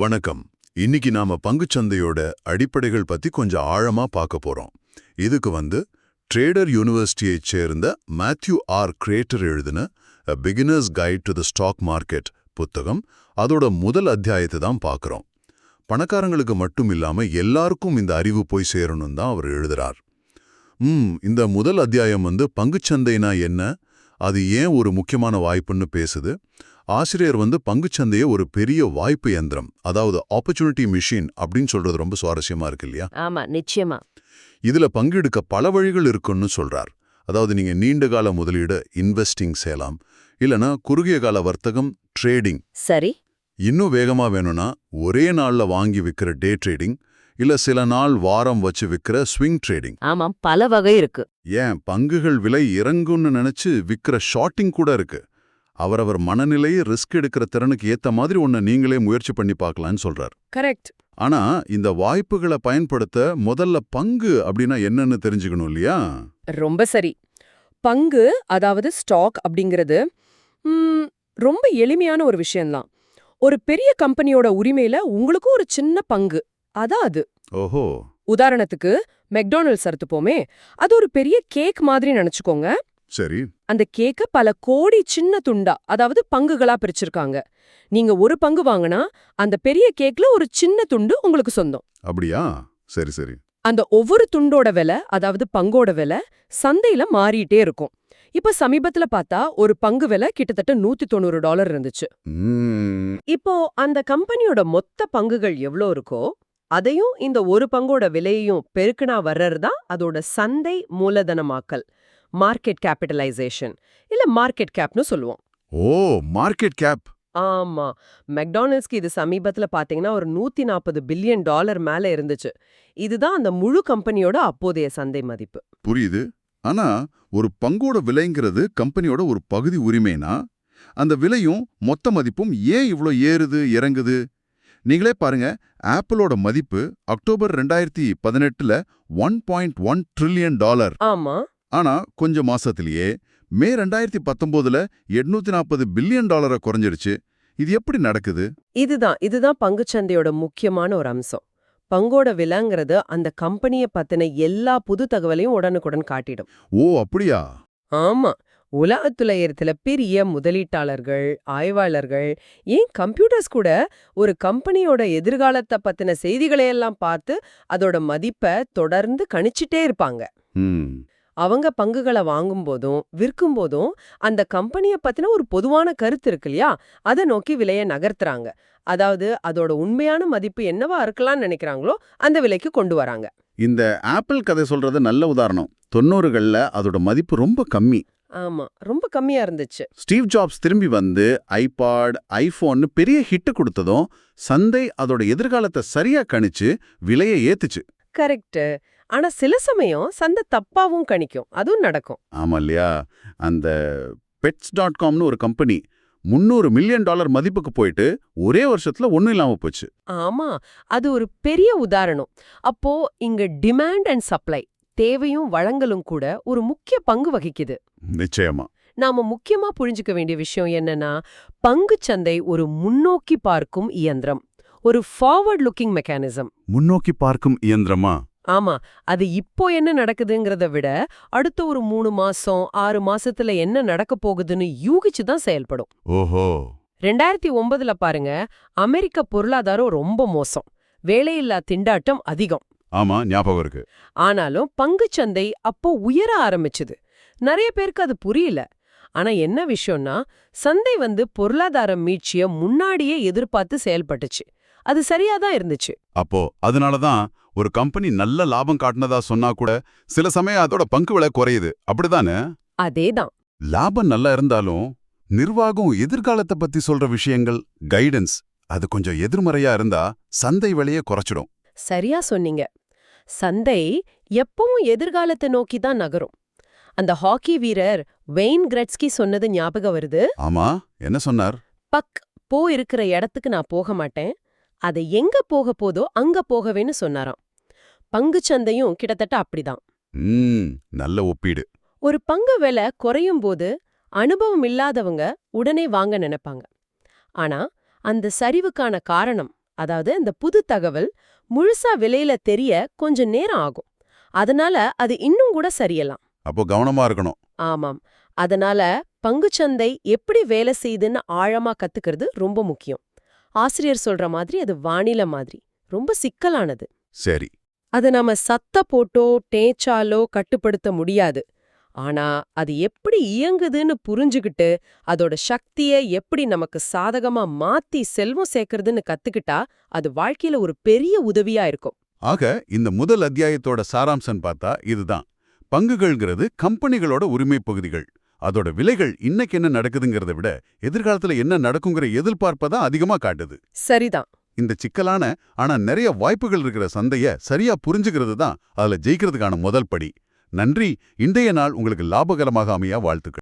வணக்கம். இன்னைக்கு நாம பங்குச்சந்தையோட அடிப்படைகள் பத்தி கொஞ்சம் ஆழமா பார்க்க போறோம். இதுக்கு வந்து ட்ரேடர் யூனிவர்சிட்டியைச் சேர்ந்த மேத்யூ ஆர் கிரேட்டர் எழுதின beginners guide to the stock market புத்தகம். அதோட முதல் அத்தியாயத்தை தான் பார்க்குறோம். பணக்காரங்களுக்கு மட்டும் இல்லாம எல்லாருக்கும் இந்த அறிவு போய் சேரணும் தான் அவர் எழுதுறார். ம் இந்த முதல் அத்தியாயம் வந்து பங்குச்சந்தைனா என்ன? அது ஏன் ஒரு முக்கியமான வாய்ப்புன்னு பேசுது? ஆசிரியர் வந்து பங்குச்சந்தையை ஒரு பெரிய வாய்ப்பு யந்திரம் அதாவது ஆப்பர்ச்சுனிட்டி மிஷின் அப்படின்னு சொல்றது ரொம்ப சுவாரஸ்யமா இருக்கு இல்லையா? ஆமா நிச்சயமா. இதுல பங்கெடுக்க பல வழிகள் இருக்குன்னு சொல்றார். அதாவது நீங்க நீண்ட கால முதலீடு இன்வெஸ்டிங் செய்யலாம். இல்லனா குறுகிய கால வர்த்தகம் ட்ரேடிங் சரி. இன்னும் வேகமா வேணும்னா ஒரே நாள்ல வாங்கி விக்கிற டே ட்ரேடிங் இல்ல சில நாள் வாரம் வச்சு விக்கிற ஸ்விங் ட்ரேடிங் ஆமாம் பல வகை இருக்கு. ஏன் பங்குகள் விலை இறங்கும்னு நினைச்சு விக்கிற ஷார்ட்டிங் கூட இருக்கு. அவரவர் மனநிலையை ரிஸ்க் எடுக்கிற திறனுக்கு ஏத்த மாதிரி ஒன்ன நீங்களே முயற்சி பண்ணி பார்க்கலான்னு சொல்றார். கரெக்ட் ஆனா இந்த வாய்ப்புகளை பயன்படுத்த முதல்ல பங்கு அப்படின்னா என்னன்னு தெரிஞ்சுக்கணும் இல்லையா? ரொம்ப சரி. பங்கு அதாவது ஸ்டாக் அப்படிங்கிறது ரொம்ப எளிமையான ஒரு விஷயம்தான். ஒரு பெரிய கம்பெனியோட உரிமையில உங்களுக்கும் ஒரு சின்ன பங்கு. அதான் அது. ஓஹோ. உதாரணத்துக்கு மெக்டானல்ட்ஸ் எடுத்துப்போமே அது ஒரு பெரிய கேக் மாதிரி நினைச்சுக்கோங்க. சரி. அந்த கேக்க பல கோடி சின்ன துண்டா அதாவது பங்குகளா பிரிச்சிருக்காங்க. நீங்க ஒரு பங்கு வாங்கினா அந்த பெரிய கேக்ல ஒரு சின்ன துண்டு உங்களுக்கு சொந்தம். அப்படியா? சரி சரி. அந்த ஒவ்வொரு துண்டோட விலை அதாவது பங்கோட விலை சந்தையில மாறிட்டே இருக்கும். இப்ப சமீபத்துல பார்த்தா ஒரு பங்கு விலை கிட்டத்தட்ட நூத்தி தொண்ணூறு டாலர் இருந்துச்சு. இப்போ அந்த கம்பெனியோட மொத்த பங்குகள் எவ்வளோ இருக்கோ அதையும் இந்த ஒரு பங்கோட விலையையும் பெருக்கினா வர்றது தான் அதோட சந்தை மூலதனமாக்கல். மார்க்கெட் கேபிட்டலைசேஷன் இல்ல மார்க்கெட் கேப்னு சொல்லுவோம். ஓ மார்க்கெட் கேப் ஆமா. மெக்டானல்ட்ஸ்க்கு இது சமீபத்துல பாத்தீங்கன்னா ஒரு நூத்தி நாற்பது பில்லியன் டாலர் மேல இருந்துச்சு. இதுதான் அந்த முழு கம்பெனியோட அப்போதைய சந்தை மதிப்பு. புரியுது. ஆனா ஒரு பங்கோட விலைங்கிறது கம்பெனியோட ஒரு பகுதி உரிமைனா அந்த விலையும் மொத்த மதிப்பும் ஏன் இவ்ளோ ஏறுது இறங்குது? நீங்களே பாருங்க ஆப்பிளோட மதிப்பு அக்டோபர் ரெண்டாயிரத்தி பதினெட்டுல one point one trillion dollar. ஆமா. ஆனா கொஞ்ச மாசத்திலேயே மே ரெண்டாயிரத்தி பத்தொன்பதுல எட்நூத்தி நாற்பது பில்லியன் டாலரை குறைஞ்சிருச்சு. இது எப்படி நடக்குது? இதுதான் இதுதான் பங்குச்சந்தையோட முக்கியமான ஒரு அம்சம். பங்கோட விலைங்கிறது அந்த கம்பெனிய பத்தின எல்லா புது தகவலையும் உடனுக்குடன் காட்டிடும். ஓ அப்படியா? ஆமா. உலகத்துலயத்துல பெரிய முதலீட்டாளர்கள் ஆய்வாளர்கள் ஏன் கம்ப்யூட்டர்ஸ் கூட ஒரு கம்பெனியோட எதிர்காலத்தை பத்தின செய்திகளை எல்லாம் பார்த்து அதோட மதிப்பை தொடர்ந்து கணிச்சிட்டே இருப்பாங்க. ம். அவங்க பங்குகளை வாங்கும் போதும் விற்கும் போதும் அந்த கம்பெனிய பத்தின ஒரு பொதுவான கருத்து இருக்கு இல்லையா? அதை நோக்கி விலையை நகர்த்துறாங்க. அதாவது அதோட உண்மையான மதிப்பு என்னவா இருக்கலாம்னு நினைக்கிறாங்களோ அந்த விலைக்கு கொண்டு வராங்க. இந்த ஆப்பிள் கதை சொல்றது நல்ல உதாரணம். தொண்ணூறுகள்ல அதோட மதிப்பு ரொம்ப கம்மி. ஆமா ரொம்ப கம்மியா இருந்துச்சு. ஸ்டீவ் ஜாப்ஸ் திரும்பி வந்து ஐபாட் ஐபோன்னு பெரிய ஹிட் கொடுத்ததும் சந்தை அதோட எதிர்காலத்தை சரியா கணிச்சு விலையை ஏத்துச்சு. கரெக்ட் ஆனா சில சமயம் சந்தை தப்பாவும் கணிக்கும். அதுவும் நடக்கும். ஆமா இல்லையா அந்த பெட்ஸ் டாட் காம்னு ஒரு கம்பெனி முந்நூறு மில்லியன் டாலர் மதிப்புக்கு போயிட்டு ஒரே வருஷத்துல ஒன்றும் இல்லாம போச்சு. ஆமா. அது ஒரு பெரிய உதாரணம். அப்போ இங்க டிமாண்ட் அண்ட் சப்ளை தேவையும் வழங்கலும் கூட ஒரு முக்கிய பங்கு வகிக்குது. நிச்சயமா. நாம முக்கியமா புரிஞ்சுக்க வேண்டிய விஷயம் என்னன்னா பங்குச் சந்தை ஒரு முன்னோக்கி பார்க்கும் இயந்திரம். ஒரு ஃபார்வர்ட் லுக்கிங் மெக்கானிசம் முன்னோக்கி பார்க்கும் இயந்திரமா? ஆமா அது இப்போ என்ன நடக்குதுங்கிறத விட அடுத்த ஒரு மூணு மாசம் ஆறு மாசத்துல என்ன நடக்க போகுதுன்னு யூகிச்சு தான் செயல்படும். ஓஹோ. ரெண்டாயிரத்தி ஒன்பதுல பாருங்க அமெரிக்க பொருளாதாரம் ரொம்ப மோசம். வேலையில்லா திண்டாட்டம் அதிகம். ஆமா ஞாபகம் இருக்கு. ஆனாலும் பங்குச் சந்தை அப்போ உயர ஆரம்பிச்சுது. நிறைய பேருக்கு அது புரியல. ஆனா என்ன விஷயம்னா சந்தை வந்து பொருளாதார மீட்சிய முன்னாடியே எதிர்பார்த்து செயல்பட்டுச்சு. அது சரியாதான் இருந்துச்சு. அப்போ அதனாலதான் ஒரு கம்பெனி நல்ல லாபம் காட்டினதா சொன்னா கூட சில சமயம் அதோட பங்கு விலை குறையுது. அப்படிதானே? அதேதான். லாபம் நல்லா இருந்தாலும் நிர்வாகம் எதிர்காலத்தை பத்தி சொல்ற விஷயங்கள் கைடன்ஸ் அது கொஞ்சம் எதிர்மறையா இருந்தா சந்தை விலையை குறைச்சிடும். சரியா சொன்னீங்க. சந்தை எப்பவும் எதிர்காலத்தை நோக்கி தான் நகரும். அந்த ஹாக்கி வீரர் வெயின் கிரெட்ஸ்கி சொன்னது ஞாபகம் வருது? ஆமா. என்ன சொன்னார்? பக் போ இருக்கிற இடத்துக்கு நான் போக மாட்டேன். அதை எங்க போக போதோ அங்க போகவேன்னு சொன்னாராம். சந்தையும் கிட்டத்தட்ட அப்படிதான். நல்ல ஒப்பீடு. ஒரு பங்கு விலை குறையும் போது அனுபவம் இல்லாதவங்க உடனே வாங்க நினைப்பாங்க. ஆனா அந்த சரிவுக்கான காரணம் அதாவது இந்த புது தகவல் முழுசா விலையில தெரிய கொஞ்சம் நேரம் ஆகும். அதனால அது இன்னும் கூட சரியலாம். அப்போ கவனமா இருக்கணும். ஆமாம். அதனால பங்குச்சந்தை எப்படி வேலை செய்யுதுன்னு ஆழமா கத்துக்கிறது ரொம்ப முக்கியம். ஆசிரியர் சொல்ற மாதிரி அது வானிலை மாதிரி. ரொம்ப சிக்கலானது. சரி. அதை நாம சத்த போட்டோ டேச்சாலோ கட்டுப்படுத்த முடியாது. ஆனா அது எப்படி இயங்குதுன்னு புரிஞ்சுகிட்டு அதோட சக்தியை எப்படி நமக்கு சாதகமா மாத்தி செல்வம் சேர்க்கறதுன்னு கத்துக்கிட்டா அது வாழ்க்கையில ஒரு பெரிய உதவியா இருக்கும். ஆக இந்த முதல் அத்தியாயத்தோட சாராம்சம் பார்த்தா இதுதான். பங்குகள்ங்கிறது கம்பெனிகளோட உரிமை பகுதிகள். அதோட விலைகள் இன்னைக்கு என்ன நடக்குதுங்கிறத விட எதிர்காலத்துல என்ன நடக்குங்கிற எதிர்பார்ப்பதான் அதிகமா காட்டுது. சரிதான். இந்த சிக்கலான ஆனா நிறைய வாய்ப்புகள் இருக்கிற சந்தைய சரியா புரிஞ்சுக்கிறது தான் அதுல ஜெயிக்கிறதுக்கான முதல் படி. நன்றி. இன்றைய நாள் உங்களுக்கு லாபகரமாக அமையா வாழ்த்துக்கள்.